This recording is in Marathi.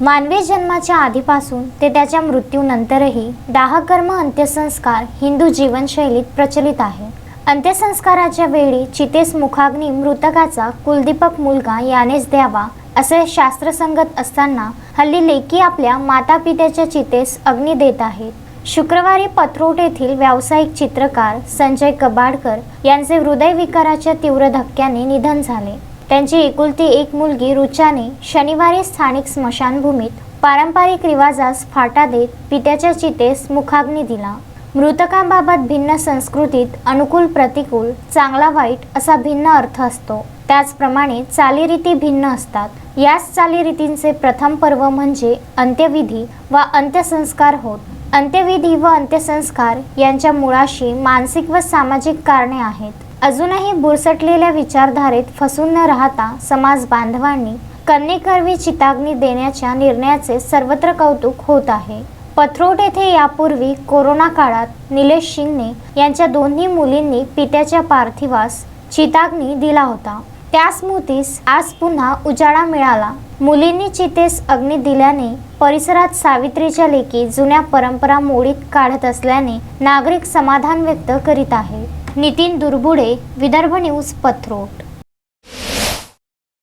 मानवी जन्माच्या आधीपासून ते त्याच्या मृत्यूनंतरही दाहकर्म अंत्यसंस्कार हिंदू जीवनशैलीत प्रचलित आहे. अंत्यसंस्काराच्या वेळी चितेस मुखाग्नी मृतकाचा कुलदीपक मुलगा यानेच द्यावा असे शास्त्रसंगत असताना हल्ली लेकी आपल्या मातापित्याच्या चितेस अग्नी देत आहेत. शुक्रवारी पत्रोट येथील व्यावसायिक चित्रकार संजय कबाडकर यांचे हृदयविकाराच्या तीव्र धक्क्याने निधन झाले. त्यांची एकुलती एक मुलगी रुचाने शनिवारी स्थानिक स्मशानभूमीत पारंपरिक रिवाजास फाटा देत पित्याच्या चितेस मुखाग्नी दिला. मृतकांबाबत भिन्न संस्कृतीत अनुकूल प्रतिकूल चांगला वाईट असा भिन्न अर्थ असतो. त्याचप्रमाणे चालीरीती भिन्न असतात. याच चालीरीतींचे प्रथम पर्व म्हणजे अंत्यविधी व अंत्यसंस्कार होत. अंत्यविधी व अंत्यसंस्कार यांच्या मुळाशी मानसिक व सामाजिक कारणे आहेत. अजूनही बुरसटलेल्या विचारधारेत फसून न राहता समाज बांधवांनी कन्नेकरवी चिताग्नी देण्याच्या निर्णयाचे सर्वत्र कौतुक होत आहे. पथरोट येथे यापूर्वी कोरोना काळात निलेश शिंगणे यांच्या दोन्ही मुलींनी पित्याच्या पार्थिवास चिताग्नी दिला होता. त्या स्मृतीस आज पुन्हा उजाळा मिळाला. मुलींनी चितेस अग्नी दिल्याने परिसरात सावित्रीच्या लेखी जुन्या परंपरा मोडीत काढत असल्याने नागरिक समाधान व्यक्त करीत आहे नितीन दुर्बुडे विदर्भ न्यूज पथरोट.